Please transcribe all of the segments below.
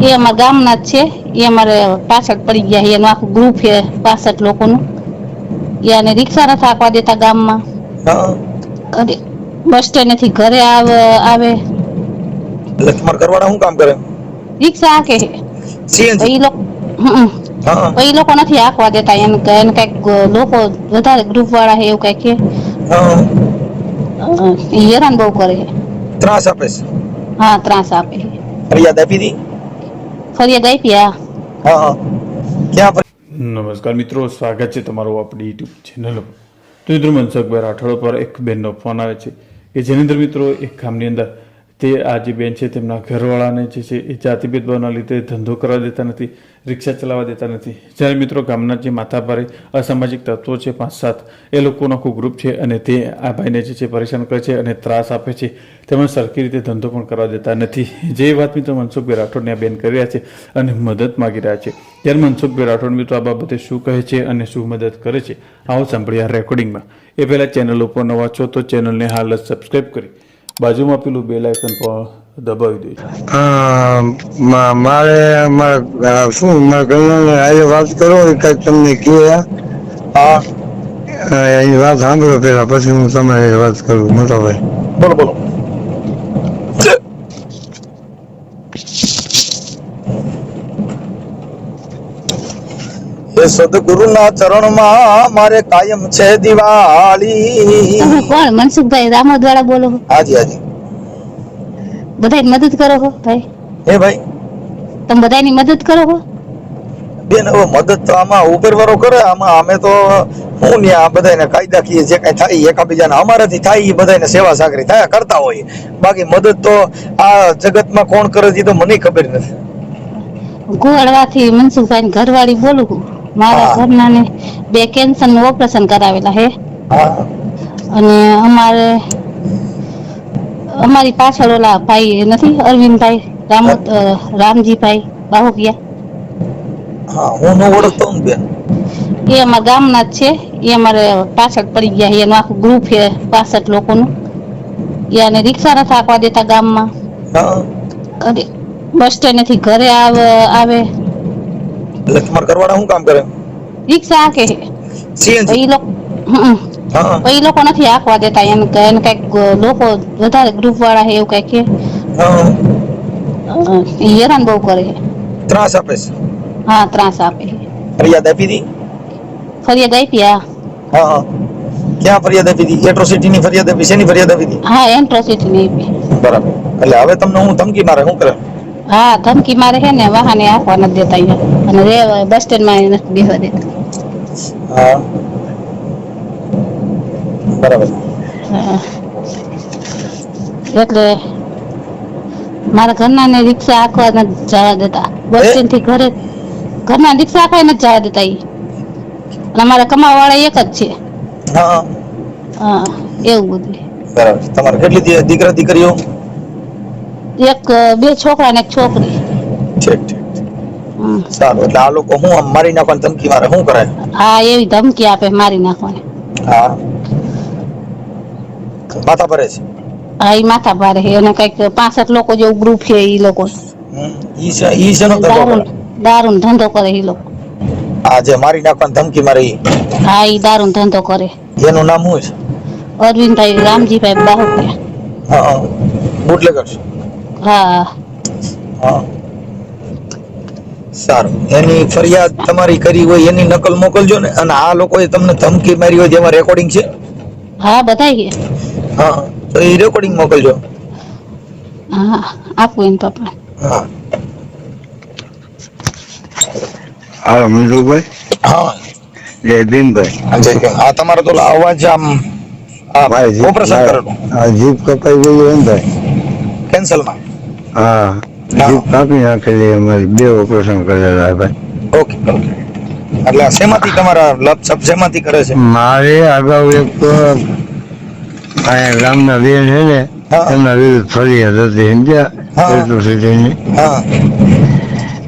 એ અમારા ગામના જ છે. એ અમારે પાછળ પડી ગયા છે. એનું આખું ગ્રુપ છે પાસઠ લોકોનું. એ રિક્ષા નથી આપવા દેતા ગામમાં. બસ સ્ટેન્ડથી ઘરે આવે એટલે તમારા શું કામ કરે? રિક્ષા હાકે છે. એ લોકો એ નથી આપવા દેતા. એને એને કંઈક લોકો વધારે ગ્રુપ વાળા છે એવું કંઈક છે. હેરાન બહુ કરે છે. ત્રાસ આપે છે. હા ત્રાસ આપે ફરિયાદ આપી હતી? ફરિયાદ આપી હા. હા હા. ક્યાં? નમસ્કાર મિત્રો સ્વાગત છે તમારું આપણી યુટ્યુબ ચેનલ પર તો મિત્રો મનસુખભાઈ રાઠોડ પર એક બેનનો ફોન આવે છે. કે જેની અંદર મિત્રો એક ગામની અંદર તે આ જે બેન છે, તેમના ઘરવાળાને જે છે, એ જાતિ ભેદભાવના લીધે ધંધો કરવા દેતા નથી, રિક્ષા ચલાવવા દેતા નથી. જ્યારે મિત્રો ગામના જે માથાભારે અસામાજિક તત્વો છે, પાંચ સાત, એ લોકોનો આખું ગ્રુપ છે અને તે આ ભાઈને જે છે, પરેશાન કરે છે અને ત્રાસ આપે છે તેમજ સરખી રીતે ધંધો પણ કરવા દેતા નથી. જે વાત મિત્રો મનસુખભાઈ રાઠોડને આ બેન કરી રહ્યા છે અને મદદ માગી રહ્યા છે. ત્યારે મનસુખભાઈ રાઠોડ મિત્રો આ બાબતે શું કહે છે અને શું મદદ કરે છે, આવો સાંભળીએ આ રેકોર્ડિંગમાં. એ પહેલાં ચેનલ ઉપર નવા છો તો ચેનલને હાલ જ સબસ્ક્રાઈબ કરી. બાજુમાં પેલું બેલ આઇકન પણ દબાવી દેજો મારે મારા શું મારા ઘરનાને આજે વાત કરો કાંઈક તમને કહે? હા એની વાત સાંભળો પેલા પછી હું તમારી વાત કરું મોટા ભાઈ બોલો બોલો. એ સદગુરુના ચરણમાં મારે કાયમ છે દિવાળી. તમે કોણ? મનસુખભાઈ રામોદ વાળા બોલો છો? હાજી હાજી. બધાય મદદ કરો છો ભાઈ. હે ભાઈ? તમે બધાયની મદદ કરો છો બેન હવે મદદ તો આમાં ઉપરવાળો કરે આમાં અમે તો હું ને આ બધાને કાયદાકીય જે કઈ થાય એકાબીજાને અમારાથી થાય એ બધાને સેવા સાગરી થયા કરતા હોય. બાકી મદદ તો આ જગતમાં કોણ કરે છે એ તો મને ખબર નથી. ગોળવાથી મનસુખભાઈ ઘરવાળી બોલું છું મારા. ઘરના ને બે કેન્સરનું ઓપરેશન કરાવેલા હે. અને અમારે અમારી પાછળ ઓલા ભાઈ નથી અરવિંદભાઈ રામ રામજીભાઈ બાહુકિયા હું ન ઓળખતો ને બેન. એ અમારા ગામના જ છે. એ અમારે પાછળ પડી ગયા છે. એનું આખું ગ્રુપ છે પાસઠ લોકોનું. એને રિક્ષા નથી આપવા દેતા ગામમાં. બસ સ્ટેન્ડથી ઘરે આવે આવે. એટલે તમારા ઘરવાળા શું કામ કરે? રિક્ષા કે સીએનજી એ લોકો. હા એ લોકો નથી આપવા દેતા એને એને કંઈક લોકો વધારે ગ્રુપ વાળા છે એવું કંઈક કે હા હેરાન બહુ કરે છે ત્રાસ આપે છે હા ત્રાસ આપે ફરિયાદ આપી હતી ફરિયાદ આપી હા હા હા ક્યાં ફરિયાદ આપી હતી એટ્રોસિટી ની ફરિયાદ આપી શેની ફરિયાદ આપી હતી હા એટ્રોસિટી ની બરાબર એટલે હવે તમને હું ધમકી મારે શું કરે હા ધમકી મારે છે ને વાહને આપવા નથી દેતા અહીંયા. અને રેવા બસ સ્ટેન્ડમાં નથી બેહવા દેતા. હા. બરાબર. એટલે મારા ઘરના ને રિક્ષા આખવા નથી જવા દેતા. બસ સ્ટેન્ડથી ઘરે ઘરના રિક્ષા આખવા નથી જવા દેતા ઈ. અને અમારા કમાવા વાળા એક જ છે. હા. હા એવું બધું. બરાબર. તમારે કેટલી દીકરા દીકરીઓ એક બે છોકરા ને એક છોકરી. ઠીક ઠીક સારું એટલે આ લોકો હું આમ મારી નાખવાની ધમકી મારે શું કરે હા એવી ધમકી આપે મારી નાખવાની. હા. માથા ભરે છે? હા એ માથા ભારે છે. અને કંઈક પાસઠ લોકો જેવું ગ્રુપ છે એ લોકો. ઈ છે ઈ છે નો ધંધો કરે? ધંધો કરે એ લોકો. આ જે મારી નાખવાની ધમકી મારે ઈ? હા એ દારૂ ધંધો કરે. એનું નામ શું છે? અરવિંદભાઈ રામજીભાઈ બાહુકિયા હા. બુટલેગર છે? હા. હા. સારું. એની ફરિયાદ તમારી કરી હોય એની નકલ મોકલજો ને. અને આ લોકોએ તમને ધમકી મારી હોય જેમાં રેકોર્ડિંગ છે? હા બતાવી હા. તો એ રેકોર્ડિંગ મોકલજો. હા આપું એમ પપ્પા હા. હા મનસુખભાઈ હા. જય ભીમભાઈ. આ તમારો તો અવાજ આમ ઓપરેશન કરેલું. જીભ કપાઈ ગઈ હોય ને ભાઈ કેન્સલમાં હા. જીભ કાપી નાખેલી અમારી બે ઓપરેશન કરેલા ભાઈ. Okay okay. એટલે શેમાંથી તમારા લપસપ શેમાંથી કરે છે? મારે અગાઉ એક તો અહીંયા ગામના બેન છે ને. એમના વિરુદ્ધ ફરિયાદ હતી સમજ્યા? હા.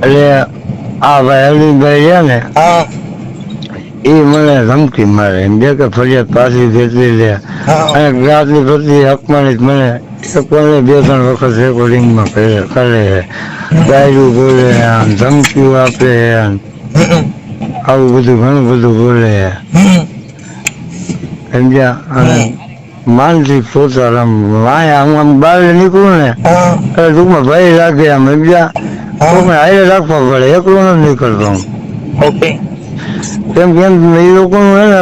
એટલે આ ભાઈ અરવિંદભાઈ છે ને હા. એ મને ધમકી મારે. એમ બે કે ફરિયાદ પાછી ફેરવી લે અને જ્ઞાતિ પ્રતિ અપમાનિત મને કોને બે ત્રણ વખત રેકોર્ડિંગમાં કરે કરે. ડાયરું બોલે આમ ધમકીઓ આપે આવું બધું ઘણું બધું બોલે. સમજ્યા? અને માનસિક ટોચર આમ વાયા હું આમ બહાર નીકળું ને એટલે ટૂંકમાં ભાઈ લાગે આમ સમજ્યા? ટૂંકમાં હારે રાખવા પડે એકલું નથી નીકળતો. ઓકે. કેમ કેમ એ લોકોનું હે ને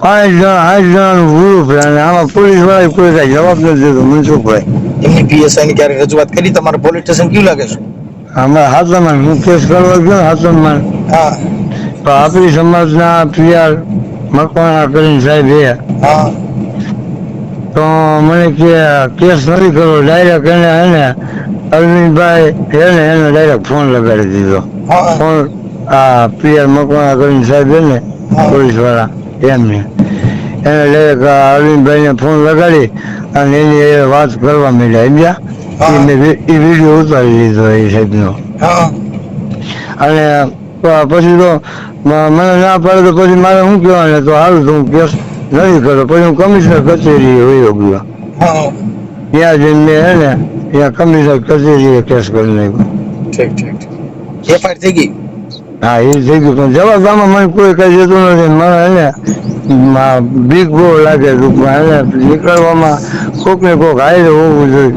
પાંચ જણા આઠ જણાનું ગ્રુપ છે અને આમાં પોલીસવાળા કોઈ કઈ જવાબ નથી દેતો મનસુખભાઈ. એમની પીએસઆઈ ની ક્યારે રજૂઆત કરી? તમારે પોલીસ સ્ટેશન કેવું લાગે છે? અમારા હાથમાં હું કેસ કરવા ગયો હાથમાં. હા. તો આપણી સમાજના પીઆર મકવાણા કરીને સાહેબ એ. હા. તો મને કે કેસ નથી કરવો ડાયરેક્ટ એને એને અરવિંદભાઈ એને એને ડાયરેક્ટ ફોન લગાડી દીધો. હા. ફોન આ પીઆર મકવાણા કરીને સાહેબ ને પોલીસવાળા એમને. એને લઈ અરવિંદભાઈને ફોન લગાડી અને એની એ વાત કરવા માંડ્યા. સમજ્યા એ મેં એ વીડિયો ઉતારી લીધો એ સાહેબનો. અને પછી તો મને ના પાડે તો પછી મારે શું કહેવાને? તો સારું તો હું કેસ નથી કરો પછી હું કમિશનર કચેરી વયો ગયો. ત્યાં જઈને મેં હે ને ત્યાં કમિશનર કચેરીએ કેસ કરી નાખ્યો. ઠીક ઠીક. એફઆઈઆર થઈ ગઈ? હા એ થઈ ગયું પણ જવા આમાં મને કોઈ કઈ જતું નથી. મને એને બીક બહુ લાગે ટૂંકમાં નીકળવામાં કોક ને કોક હારે હોવું જોઈએ.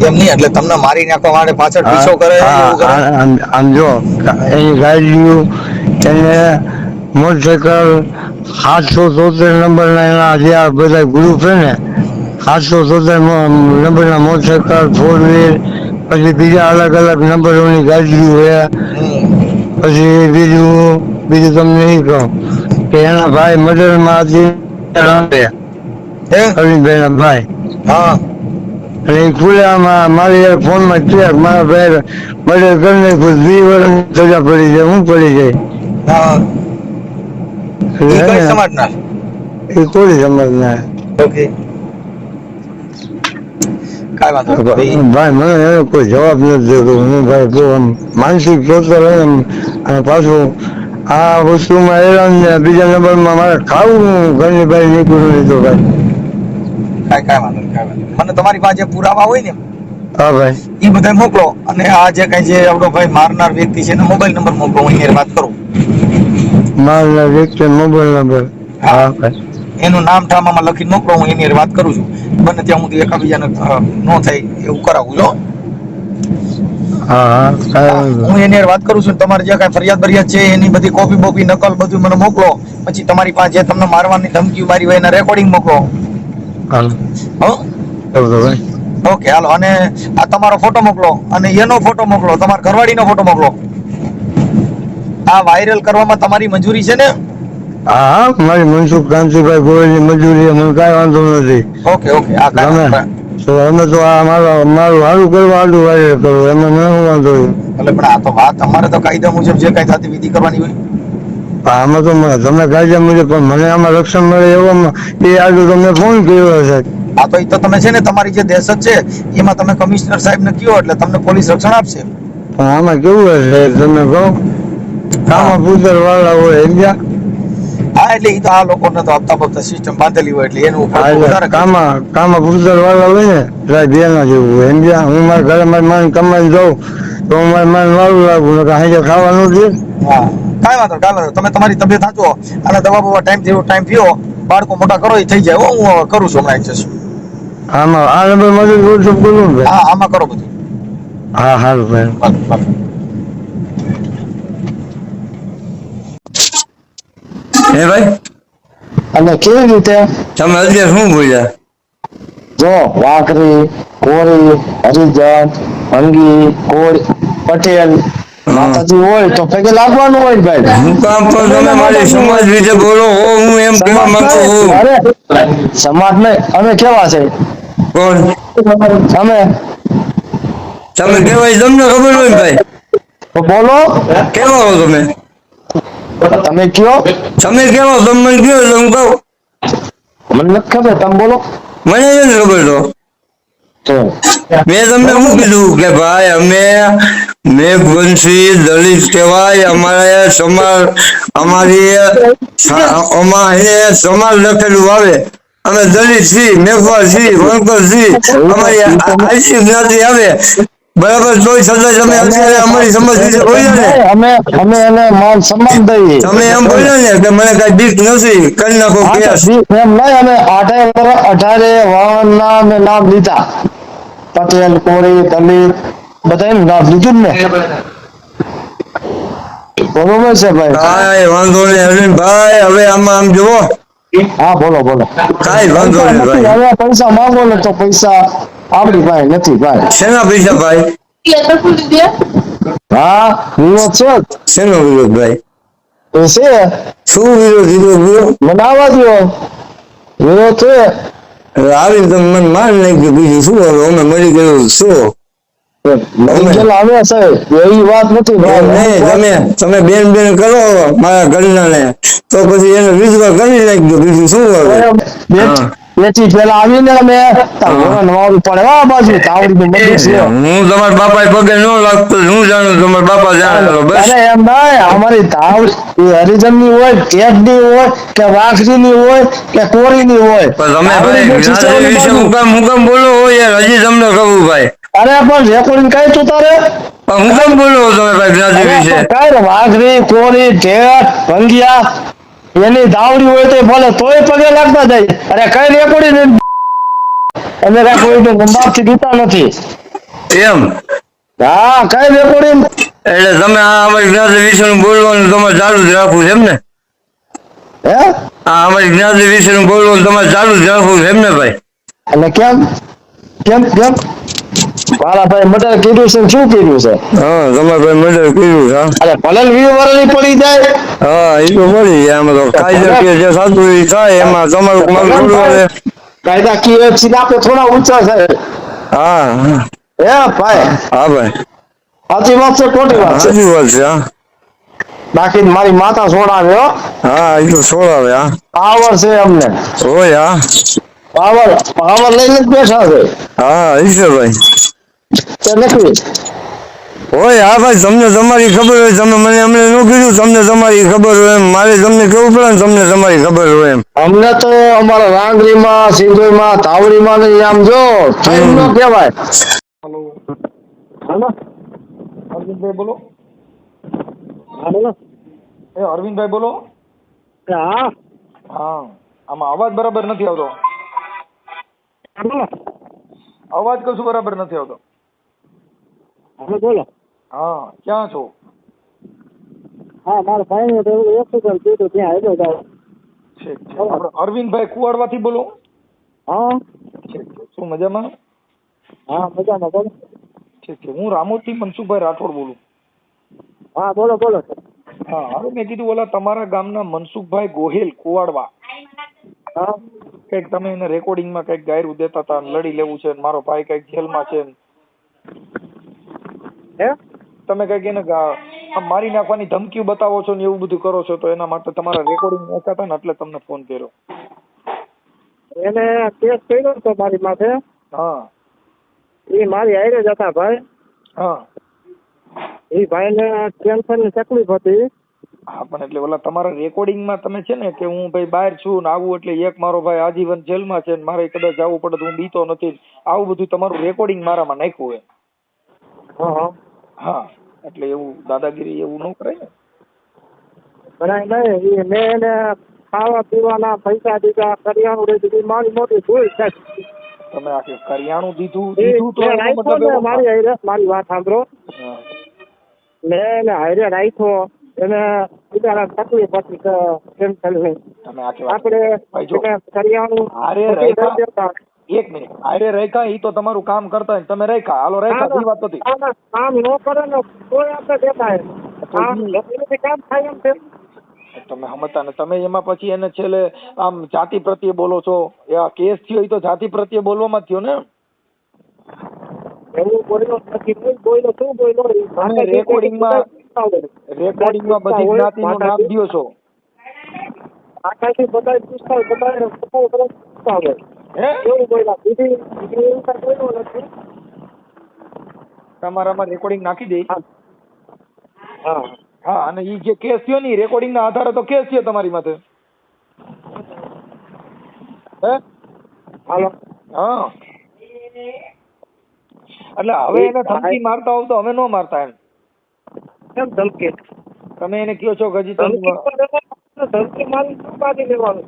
એમ નહીં એટલે તમને મારી નાખવા માટે પાછળ પીછો કરે હા, એવું કરે આ- આમ આમ જો એની ગાડીઓ એને મોટરસાયકલ સાતસો તોતેર નંબરના એના જે આ બધા ગ્રુપ છે ને સાતસો તોતેર નંબરના મોટરસાયકલ ફોર વ્હીલ પછી બીજા અલગ અલગ નંબરોની ગાડીઓ હમ. પછી બીજું બીજું તમને એ કહું કે એના ભાઈ મર્ડરમાં હતી? અરવિંદભાઈના ભાઈ. હા. અને એ ખુલ્લામાં મારી યાર ફોનમાં ચેક મારા ભાઈ મર્ડર કરી નાખ્યું બી વર્ષની સજા પડી જાય હું પડી જાય. હા. એ ઈ સમજ ના ને, ઓકે. કાંઈ વાંધો. ભાઈ, મને એનો કોઈ જવાબ નથી દેતો. હું ભાઈ બહુ આમ માનસિક ટોચર હે અને પાછું આ વસ્તુમાં હેરાન ને બીજા નંબરમાં મારે ખાવું ઘરની ભાઈ નીકળું તો ભાઈ. કાંઈ કાંઈ વાંધો કાંઈ વાંધો. મને તમારી પાસે પુરાવા હોય ને હા ભાઈ. એ બધા મોકલો. અને આ જે કઈ જે આપણો ભાઈ મારનાર વ્યક્તિ છે એનો મોબાઈલ નંબર મોકલો. હું અહીંયા વાત કરું. મારા વ્યક્તિ મોબાઈલ નંબર હા. ભાઈ. એનું નામ ઠામ લખી મોકલો હું એની વાત કરું છું. બને ત્યાં હું એકાબીજાને ન થાય એવું કરાવું છો હા. એની વાત કરું છું તમારે જે કાંઈ ફરિયાદ બરિયાદ છે એની બધી કોપી બોપી નકલ બધું મને મોકલો. પછી તમારી પાસે જે તમને મારવાની ધમકી મારી હોય એના રેકોર્ડિંગ મોકલો ઓકે હાલો. અને આ તમારો ફોટો મોકલો અને એનો ફોટો મોકલો. તમારા ઘરવાળીનો ફોટો મોકલો. આ વાયરલ કરવામાં તમારી મંજૂરી છે ને? હા મારી મનસુખ કાંતિભાઈ ગોયલની મજૂરી મને કાંઈ વાંધો નથી. ઓકે ઓકે આ કાંઈ તો અમે તો આ મારું મારું સારું કરવા આડું વાયર કરો એમાં મને શું વાંધો? એટલે પણ આ તો વાત અમારે તો કાયદા મુજબ જે કાંઈ થતી વિધિ કરવાની હોય. આમાં તો મને- તમે કાયદા મુજબ પણ મને આમાં રક્ષણ મળે એવામાં એ આજુ તમને ફોન કર્યો છે. આ તો એ તો તમે છે ને તમારી જે દહેશત છે એમાં તમે કમિશનર સાહેબ ને કયો એટલે તમને પોલીસ રક્ષણ આપશે. પણ આમાં કેવું હશે તમે કહો? કામાં પૂતર વાળા હોય સમજ્યા? હા એટલે ઈ તો આ લોકોને તો હપ્તા ફક્ત સિસ્ટમ બાંધેલી હોય એટલે એનું વધારે કામાં કામાં પૂતર વાળા હોય ને રાય બે ના જેવું એમ જ્યાં હું મારા ઘરે મારી માન કમાઈ જાઉં તો હું મારી માન વાળું લાગુ નકર હાજર ખાવાનું છે હા. કાંઈ વાંધો ચાલો કાંઈ વાંધો તમે તમારી તબિયત સાચો અને દવા બવા ટાઈમ જેવો ટાઈમ પીઓ બાળકો મોટા કરો એ થઈ જાય. હું કરું છું હમણાં એક્સેસ આમાં આ નંબર વોટ્સઅપ કરું ભાઈ. હા આમાં કરો બધું. હા હા ભાઈ ભલે, ભલે. હે ભાઈ? અને કેવી રીતે? તમે અત્યારે શું બોલ્યા? જો વાકરી કોરી હરિજન અંગી કોળ પટેલ માતાજી હોય તો પગે લાગવાનું હોય ભાઈ? હું કામ પર તમે મારી સમાજ વિશે બોલો હો હું એમ કેવા માંગુ છું. સમાજ ને અમે કેવા છે? કોણ? અમે? તમે કેવાય તમને ખબર હોય ભાઈ? બોલો. કેવા હો તમે? તમે કયો તમે કેવો તમે કયો એટલે હું કહું મને નથી ખબર તમે બોલો મને નથી ખબર તો મેં તમને શું કીધું કે ભાઈ અમે મેઘવંશી દલિત કહેવાય અમારે સમાજ અમારી અમારે સમાજ લખેલું આવે અમે દલિત છીએ મેઘવાળ છીએ વણકર છીએ અમારી આઈસી જ્ઞાતિ આવે બરાબર તોય છતાં તમે અત્યારે અમારી સમાજ વિશે બોલ્યા ને? અમે અમે એને માન સન્માન દઈએ. તમે એમ બોલ્યા ને કે મને કઈ બીક નથી. કરી નાખો કેસ એમ નહીં અમે અઢારે વર્ષ અઢારે વાહનના મેં નામ લીધા. પટેલ કોરી દલિત બધા નામ લીધું ને. બરોબર છે ભાઈ? કાંઈ વાંધો નહીં અરવિંદભાઈ હવે આમાં આમ જુઓ. હા બોલો બોલો. કાંઈ વાંધો નહીં હવે પૈસા માંગો ને તો પૈસા આપણી પાસે નથી ભાઈ. શેના પૈસા ભાઈ? હા વિરોધ છે. શેનો વિરોધ ભાઈ? એ છે. શું વિરોધ વિરોધ મને આવવા દો વિરોધ છે. આવી તમે મને માર નાખ્યું બીજું શું હવે અમે મરી ગયું શું નહીં તમે તમે બેન બેન કરો મારા ઘરના ને તો પછી એને વિધવા કરી નાખજો બીજું શું હવે હા. પેલા આવીને અમે તાવડા પડે. આ બાજુ તાવડી નું બધું છે. હું તમારા બાપા પગે ન લાગતો હું જાણું તમારા બાપા જાણે બસ. અરે એમ નહીં અમારી તાવ હરિજનની હોય ટેટની હોય કે વાઘરી ની હોય કે કોરી ની હોય. પણ તમે ભાઈ વિશે બોલો યાર હજી તમને કહું ભાઈ. અરે પણ રેકોર્ડિંગ કઈ તું તારે? હું કેમ બોલો તમે ભાઈ વિશે? કઈ વાઘરી કોરી ટેટ ભંગિયા એની દાવડી હોય તો ભલે તોય પગે લાગતા જાય. અરે કઈ રેકોર્ડિંગ અમે કાંઈ કોઈ બાપથી દીતા નથી. એમ? હા કઈ રેકોર્ડિંગ એટલે તમે આ અમારી જ્ઞાતિ વિશે બોલવાનું તમારે ચાલુ જ રાખવું છે એમ ને? હે? આ અમારી જ્ઞાતિ વિશે બોલવાનું તમારે ચાલુ જ રાખવું છે એમ ને ભાઈ? અને કેમ? કેમ કેમ? મારા ભાઈ મટર કીધું છે શું કીધું છે? હા તમારે ભાઈ મર્ડર કર્યું છે અરે ભલે વીર વીસ પડી જાય. હા એ તો મળી જાય એમાં તો કાયદાકીય જે સાચું એ થાય એમાં તમારું મારું થોડું હવે કાયદાકીય છીએ આપણે થોડા ઊંચા છે. હા હા. ભાઈ? હા ભાઈ. સાચી વાત છે ખોટી વાત છે? સાચી વાત છે હા. બાકી મારી માતા છોડાવે હા. એ તો છોડાવે હા. પાવર છે અમને. હોય હા. પાવર પાવર લઈને જ બેઠા છે. હા ઈશ્વરભાઈ. તે નથી. હોય હા ભાઈ તમને તમારી ખબર હોય તમે મને અમને ન કીધું તમને તમારી ખબર હોય એમ. મારે તમને કેવું પડે ને તમને તમારી ખબર હોય એમ. અમને તો અમારા રાંગરીમાં સિંધુમાં તાવડીમાં ને આમ જો ટાઈમ નો કહેવાય. હેલો. અરવિંદભાઈ બોલો. એ અરવિંદભાઈ બોલો. હા. હા. આમાં અવાજ બરાબર નથી આવતો. અવાજ કશું બરાબર નથી આવતો. હવે બોલો. હા ક્યાં છો? હા મારો ભાઈ ને તો એકસો કર કીધું ત્યાં આવ્યો જાવ ઠીક છે આપણે અરવિંદભાઈ કુવાડવાથી બોલો. હા. ઠીક છે શું મજામાં? હા મજામાં બોલો. ઠીક છે હું રામોદથી મનસુખભાઈ રાઠોડ બોલું. હા બોલો બોલો. હા હવે મેં કીધું ઓલા તમારા ગામના મનસુખભાઈ ગોહિલ કુવાડવા. હા કંઈક તમે એને રેકોર્ડિંગમાં કંઈક ગાયરું દેતા હતા લડી લેવું છે ને મારો ભાઈ કંઈક જેલમાં છે હે? તમે કંઈક એને મારી નાખવાની ધમકીઓ બતાવો છો ને એવું બધું કરો છો તો એના માટે તમારા રેકોર્ડિંગ નાખ્યા હતા ને એટલે તમને ફોન કર્યો. એને કેસ કર્યો હતો મારી માથે. હા. એ મારી હારે જ હતા ભાઈ. હા. એ ભાઈને કેન્સરની તકલીફ હતી. હા પણ એટલે ઓલા તમારા રેકોર્ડિંગમાં તમે છે ને કે હું ભાઈ બહાર છું ને આવું એટલે એક મારો ભાઈ આજીવન જેલમાં છે ને મારે કદાચ જવું પડે તો હું બીતો નથી. આવું બધું તમારું રેકોર્ડિંગ મારામાં નાખ્યું એમ. હા એટલે એવું દાદાગીરી એવું ન કરે ને. નહીં. મેં એને ખાવા પીવાના પૈસા દીધા કરિયાણું લઈ દીધું મારી મોટી ભૂલ છે. તમે આખી કરિયાણું દીધું દીધું તો મતલબ મારી મારી વાત સાંભળો. મેં એને હારે રાખ્યો. એને બિચારા તકલીફ હતી કે કેન્સરની તમે આખી આપણે કરિયાણું દેતા. એક મિનિટ આરે રેખા ઈ તો તમારું કામ કરતા હોય તમે રેખા હાલો રેખા ઈ વાત હતી કામ- ન કરે ને કોઈ આપણે દેખાય કામ કામ થાય એમ છે. તમે સમજતા ને તમે એમાં પછી એને છેલ્લે આમ જાતિ પ્રત્યે બોલો છો એ આ કેસ થયો એ તો જાતિ પ્રત્યે બોલવામાં થયો ને એવું બોલ્યો નથી બોલ્યો શું બોલ્યો રેકોર્ડિંગમાં રેકોર્ડિંગમાં બધી જ્ઞાતિનું નામ દ્યો છો. આકાશી બધા પૂછતા હોય બધા હોય હે? બોલ્યા? બીજી બીજી એવું કાંઈ નથી? તમારામાં રેકોર્ડિંગ નાખી દે. હા. હા. અને ઈ જે કેસ થયો ને રેકોર્ડિંગ ના આધારે તો કેસ થયો તમારી માથે. હે? હાલો. હા. એટલે હવે એને ધમકી મારતા હોવ તો હવે ન મારતા એમ. કેમ ધમકી તમે એને કયો છો કે હજી ધમકી તમે મારી લેવાનું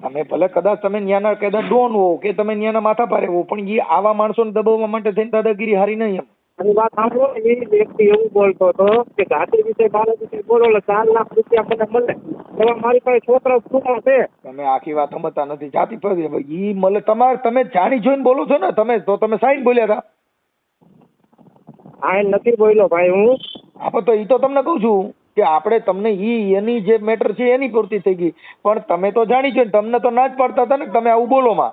સાહેબ ભલે કદાચ તમે ન્યાના કદાચ ડોન હો કે તમે ન્યાના માથા પારે હો પણ એ આવા માણસોને દબાવવા માટે થઈને દાદાગીરી હારી નહીં એમ. મારી વાત સાંભળો એ વ્યક્તિ એવું બોલતો હતો કે જાતિ વિશે બાળક વિશે બોલો એટલે ચાર લાખ રૂપિયા મને મળે. હવે મારી પાસે છોકરા છૂટા છે. તમે આખી વાત સમજતા નથી. જાતિ પર ઈ મળે તમારે તમે જાણી જોઈને બોલો છો ને તમે તો તમે સાઈન બોલ્યા હતા. આ નથી બોલ્યો ભાઈ હું. હા તો એ તો તમને કહું છું કે આપણે તમને ઈ એની જે મેટર છે એની પૂરતી થઈ ગઈ. પણ તમે તો જાણી જોઈને તમને તો ના જ પડતા હતા ને તમે આવું બોલો માં.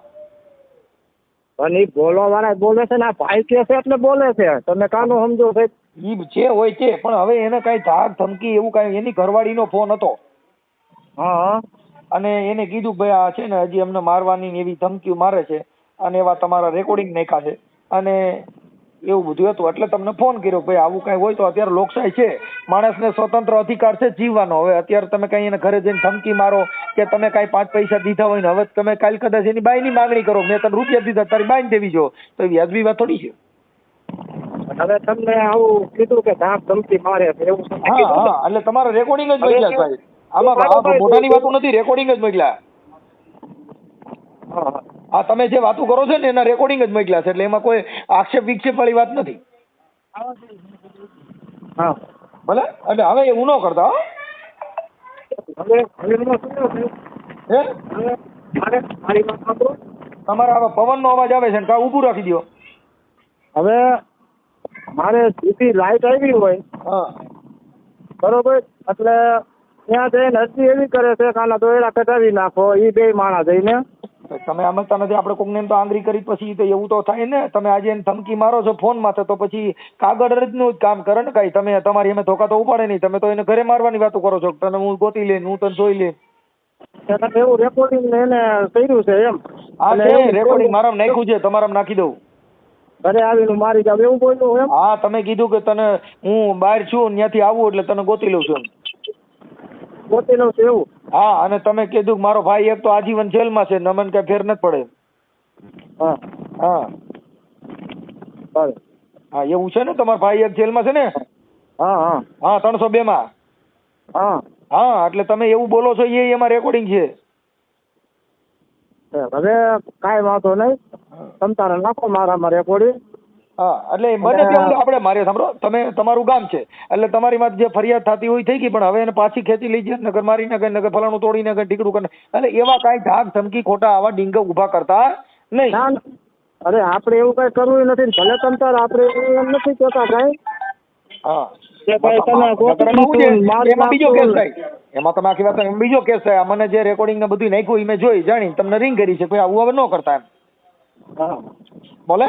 અને ઈ બોલવા વાળા બોલે છે ને આ ભાઈ કે છે એટલે બોલે છે. તમે કાનું સમજો ભાઈ. ઈ જે હોય છે પણ હવે એને કઈ ધાક ધમકી એવું કઈ એની ઘરવાળીનો ફોન હતો. હા. હા અને એને કીધું ભાઈ આ છે ને હજી અમને મારવાની એવી ધમકીઓ મારે છે. અને એવા તમારા રેકોર્ડિંગ નાખ્યા છે. અને એવું બધું હતું. એટલે તમને ફોન કર્યો ભાઈ આવું કઈ હોય તો અત્યારે લોકશાહી છે. માણસને સ્વતંત્ર અધિકાર છે જીવવાનો. હવે અત્યારે તમે કઈ એને ઘરે જઈને ધમકી મારો કે તમે કાંઈ પાંચ પૈસા દીધા હોય ને હવે તમે કાલ કદાચ એની બાઈની માંગણી કરો. મેં તને રૂપિયા દીધા તારી બાઈને દેવી જો. તો એ વ્યાજબી વાત થોડી છે. હવે તમને આવું કીધું કે ધામ ધમકી મારે એવું હા હા. એટલે તમારે રેકોર્ડિંગ જ મોકલ્યા સાહેબ. આમાં મોઢાની વાતો નથી રેકોર્ડિંગ જ મોકલ્યા. હા. હા હા તમે જે વાતો કરો છો ને એના રેકોર્ડિંગ જ મોકલ્યા છે એટલે એમાં કોઈ આક્ષેપ વિક્ષેપ વાળી વાત નથી. હા. ભલે? એટલે હવે એવું ન કરતા હો. હવે હવે તમારા આવા પવનનો અવાજ આવે છે ને કા ઊભું રાખી દો. હવે મારે સીધી લાઈટ આવી હોય હા. બરોબર? એટલે ત્યાં જઈને અરજી એવી કરે છે કાના દોયડા કટાવી નાખો એ બે માણા જઈને. તમે સમજતા નથી આપણે કોકને એમ તો આંગળી કરી પછી તો એવું તો થાય ને. તમે આજે એને ધમકી મારો છો ફોન માથે તો પછી કાગળ રજનું જ કામ કરે ને કાંઈ. તમે તમારી અમે ધોકા તો ઉપાડે નહીં. તમે તો એને ઘરે મારવાની વાતો કરો છો. તને હું ગોતી લઈને હું તને જોઈ લઈને. એટલે એવું રેકોર્ડિંગ એને કર્યું છે એમ. હા રેકોર્ડિંગ મારામાં નાખ્યું છે. તમારામાં નાખી દઉં. ઘરે આવીને મારી જાવ એવું બોલ્યું એમ? હા તમે કીધું કે તને હું બહાર છું ત્યાંથી આવું એટલે તને ગોતી લઉં છું એમ. ગોતી લઉં છું એવું. હા અને તમે કીધું મારો ભાઈ એક તો આજીવન જેલમાં છે નમન મને કઈ ફેર નથી પડે. હા. હા. હા એવું છે ને તમારો ભાઈ એક જેલમાં છે ને? હા હા. હા ત્રણસો બે માં. હા. હા એટલે તમે એવું બોલો છો એ એમાં રેકોર્ડિંગ છે. હવે કાંઈ વાંધો નહીં. તમ તારે નાખો મારામાં રેકોર્ડિંગ હા એટલે બને ત્યાં આપણે મારે સાંભળો તમે તમારું ગામ છે એટલે તમારી માં જે ફરિયાદ થતી હોય થઈ ગઈ પણ હવે એને પાછી ખેંચી લઈ જાય નગર મારી નાખે નગર ફલાણું તોડી નાખે ઢીકડું કરે. એટલે એવા કાંઈ ઢાક ધમકી ખોટા આવા ડીંગ ઊભા કરતા નહીં. અરે આપણે એવું કઈ કરવું નથી ભલે તમ આપણે એમ નથી કહેતા કઈ. એમાં તમે આખી વાત એમાં બીજો કેસ થાય. મને જે રેકોર્ડિંગ ને બધું નાખ્યું એ મેં જોઈ જાણી તમને રિંગ કરી છે આવું હવે ન કરતા એમ. હા. બોલે?